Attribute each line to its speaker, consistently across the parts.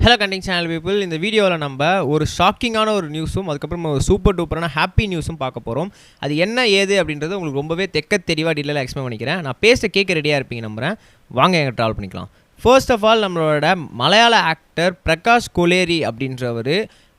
Speaker 1: Hello கண்டிங் channel people இந்த வீடியோவில் நம்ம ஒரு ஷாக்கிங்கான ஒரு நியூஸும் அதுக்கப்புறம் ஒரு சூப்பர் டூப்பரான ஹாப்பி நியூஸும் பார்க்க போகிறோம் அது என்ன ஏது அப்படின்றது உங்களுக்கு ரொம்பவே தெக்க தெளிவாக டீலாக எக்ஸ்பிளைன் பண்ணிக்கிறேன். நான் பேச கேட்க ரெடியாக இருப்பீங்க நம்புகிறேன் வாங்க எங்கள் ட்ராவல் பண்ணிக்கலாம். ஃபர்ஸ்ட் ஆஃப் ஆல் நம்மளோட மலையாள ஆக்டர் பிரகாஷ் கொலேரி அப்படின்றவர்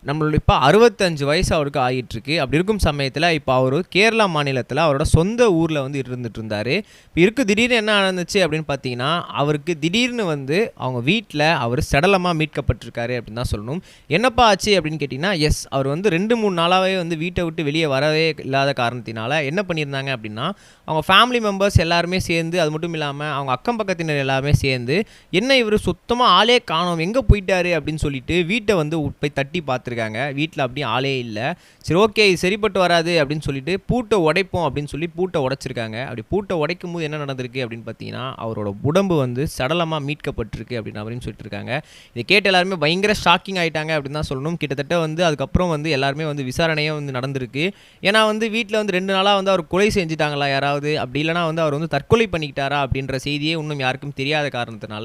Speaker 1: நம்மளோட இப்போ அறுபத்தஞ்சு வயசு அவருக்கு ஆகிட்டுருக்கு அப்படி இருக்கும் சமயத்தில் இப்போ அவர் கேரளா மாநிலத்தில் அவரோட சொந்த ஊரில் வந்து இருந்துட்டு இருந்தார் இப்போ இருக்கு திடீர்னு என்ன நடந்துச்சு அப்படின்னு பார்த்தீங்கன்னா அவருக்கு திடீர்னு வந்து அவங்க வீட்டில் அவர் சடலமாக மீட்கப்பட்டிருக்காரு அப்படின்னு தான் சொல்லணும். என்னப்பா ஆச்சு அப்படின்னு கேட்டிங்கன்னா எஸ் அவர் வந்து ரெண்டு மூணு நாளாகவே வந்து வீட்டை விட்டு வெளியே வரவே இல்லாத காரணத்தினால என்ன பண்ணியிருந்தாங்க அப்படின்னா அவங்க ஃபேமிலி மெம்பர்ஸ் எல்லாருமே சேர்ந்து அது மட்டும் இல்லாமல் அவங்க அக்கம் பக்கத்தினர் எல்லாருமே சேர்ந்து என்ன இவர் சுத்தமாக ஆளே காணோம் எங்கே போயிட்டாரு அப்படின்னு சொல்லிட்டு வீட்டை வந்து போய் தட்டி பார்த்துருக்காங்க வீட்டில் அப்படியே ஆளே இல்லை. சரி ஓகே இது சரிப்பட்டு வராது அப்படின்னு சொல்லிட்டு பூட்டை உடைப்போம் அப்படின்னு சொல்லி பூட்டை உடைச்சிருக்காங்க. அப்படி பூட்டை உடைக்கும் போது என்ன நடந்திருக்கு அப்படின்னு பார்த்தீங்கன்னா அவரோட உடம்பு வந்து சடலமாக மீட்கப்பட்டிருக்கு அப்படின்னு அப்படின்னு சொல்லிட்டு இருக்காங்க. இதை கேட்டு எல்லாருமே பயங்கர ஷாக்கிங் ஆயிட்டாங்க அப்படின்னு தான் சொல்லணும். கிட்டத்தட்ட வந்து அதுக்கப்புறம் வந்து எல்லாருமே வந்து விசாரணையே வந்து நடந்திருக்கு. ஏன்னா வந்து வீட்டில் வந்து ரெண்டு நாளாக வந்து அவர் கொலை செஞ்சுட்டாங்களா யாராவது? அப்படி இல்லைனா வந்து அவர் வந்து தற்கொலை பண்ணிக்கிட்டாரா அப்படின்ற செய்தியே இன்னும் யாருக்கும் தெரியாத காரணத்தினால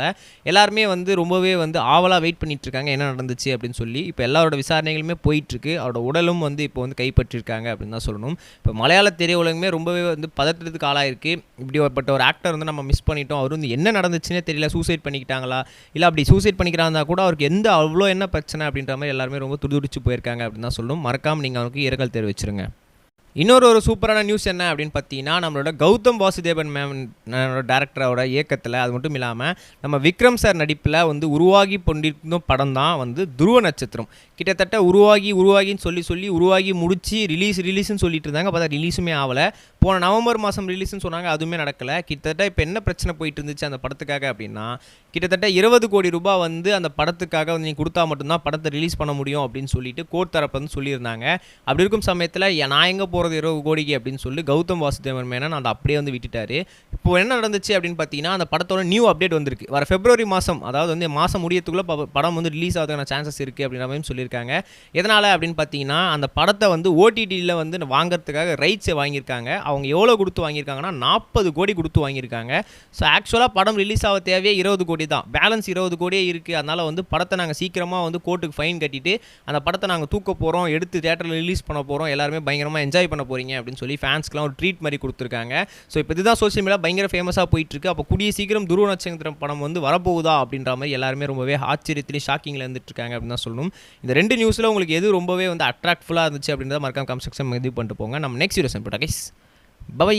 Speaker 1: எல்லாருமே வந்து ரொம்பவே வந்து ஆவலாக வெயிட் பண்ணிட்டு இருக்காங்க. என்ன நடந்துச்சு அப்படின்னு சொல்லி இப்போ எல்லாரோட விசாரணைகளுமே போயிட்டுருக்கு. அவரோட உடலும் வந்து இப்போ வந்து கைப்பற்றிருக்காங்க அப்படின்னு தான் சொல்லணும். இப்போ மலையாள திரையுலகமே ரொம்பவே வந்து பதற்றத்துக்கு ஆளாயிருக்கு. இப்படிப்பட்ட ஒரு ஆக்டர் வந்து நம்ம மிஸ் பண்ணிட்டோம். அவர் வந்து என்ன நடந்துச்சுன்னே தெரியல. சூசைட் பண்ணிக்கிட்டாங்களா? இல்லை அப்படி சூசைட் பண்ணிக்கிறாங்க கூட அவருக்கு எந்த அவ்வளோ என்ன பிரச்சனை அப்படின்ற மாதிரி எல்லாருமே ரொம்ப துடிதுடிச்சு போயிருக்காங்க அப்படின்னு தான் சொல்லணும். மறக்காமல் நீங்கள் அவருக்கு இரங்கல் தெரிவிச்சிருங்க. இன்னொரு ஒரு சூப்பரான நியூஸ் என்ன அப்படின்னு பார்த்தீங்கன்னா நம்மளோட கௌதம் வாசுதேவன் மேம் டேரக்டரோட இயக்கத்தில் அது மட்டும் இல்லாமல் நம்ம விக்ரம் சார் நடிப்பில் வந்து உருவாகி கொண்டிருக்கும் படம் தான் வந்து துருவ நட்சத்திரம். கிட்டத்தட்ட உருவாகி உருவாகின்னு சொல்லி சொல்லி உருவாகி முடித்து ரிலீஸ் ரிலீஸ்னு சொல்லிட்டு இருந்தாங்க. பார்த்தா ரிலீஸுமே ஆகலை. போன நவம்பர் மாதம் ரிலீஸ்னு சொன்னாங்க. அதுவுமே நடக்கலை. கிட்டத்தட்ட இப்போ என்ன பிரச்சனை போயிட்டு இருந்துச்சு அந்த படத்துக்காக அப்படின்னா கிட்டத்தட்ட இருபது கோடி ரூபாய் வந்து அந்த படத்துக்காக வந்து நீங்கள் கொடுத்தா மட்டும்தான் படத்தை ரிலீஸ் பண்ண முடியும் அப்படின்னு சொல்லிட்டு கோர்ட் தரப்பு வந்து சொல்லியிருந்தாங்க. அப்படி இருக்கும் சமயத்தில் நான் எங்கே போகிறது இருபது கோடிக்கு? அப்படின்னு சொல்லி கௌதம் வாசுதேவன் மேனன் அதை அப்படியே வந்து விட்டுட்டாரு. இப்போ என்ன நடந்துச்சு அப்படின்னு பார்த்தீங்கன்னா அந்த படத்தோட நியூ அப்டேட் வந்திருக்கு. வர பிப்ரவரி மாதம் அதாவது வந்து மாதம் முடியத்துக்குள்ளே ப- படம் வந்து ரிலீஸ் ஆகிறதுக்கான சான்சஸ் இருக்குது அப்படின்ற மாதிரி சொல்லியிருக்காங்க. எதனால் அப்படின்னு பார்த்தீங்கன்னா அந்த படத்தை வந்து ஓடிடியில் வந்து வாங்குறதுக்காக ரைட்ஸை வாங்கியிருக்காங்க. அவங்க எவ்வளோ கொடுத்து வாங்கியிருக்காங்கன்னா நாற்பது கோடி கொடுத்து வாங்கியிருக்காங்க. ஸோ ஆக்சுவலாக படம் ரிலீஸ் ஆக தேவையே இருபது கோடி தான் பேலன்ஸ் இருபது கோடியே இருக்குது அதனால் வந்து படத்தை நாங்கள் சீக்கிரமாக வந்து கோர்ட்டுக்கு ஃபைன் கட்டிட்டு அந்த படத்தை நாங்கள் தூக்க போகிறோம் எடுத்து தேட்டரில் ரிலீஸ் பண்ண போகிறோம் எல்லாருமே பயங்கரமாக என்ஜாய் பண்ண போகிறீங்க அப்படின்னு சொல்லி ஃபேன்ஸ்க்குலாம் ஒரு ட்ரீட் மாதிரி கொடுத்துருக்காங்க. ஸோ இப்போ இதுதான் சோஷியல் மீடியா பயங்கர ஃபேமஸாக போயிட்டுருக்கு. அப்போ கூடிய சீக்கிரம் துருவ நட்சத்திரம் படம் வந்து வரப்போகுதா அப்படின்ற மாதிரி எல்லாருமே ரொம்பவே ஆச்சரியத்திலையும் ஷாக்கிங்கில் இருந்துட்டு இருக்காங்க அப்படின்னு தான் சொல்லணும். இந்த ரெண்டு நியூஸில் உங்களுக்கு எது ரொம்பவே வந்து அட்ராக்ட்ஃபுல்லாக இருந்துச்சு அப்படின்றத மறக்காம கம்ஸ்ட்ரக்ஷன் இது பண்ணிட்டு போங்க. நம்ம நெக்ஸ்ட் வீடியோ சென்ட் கைஸ் பை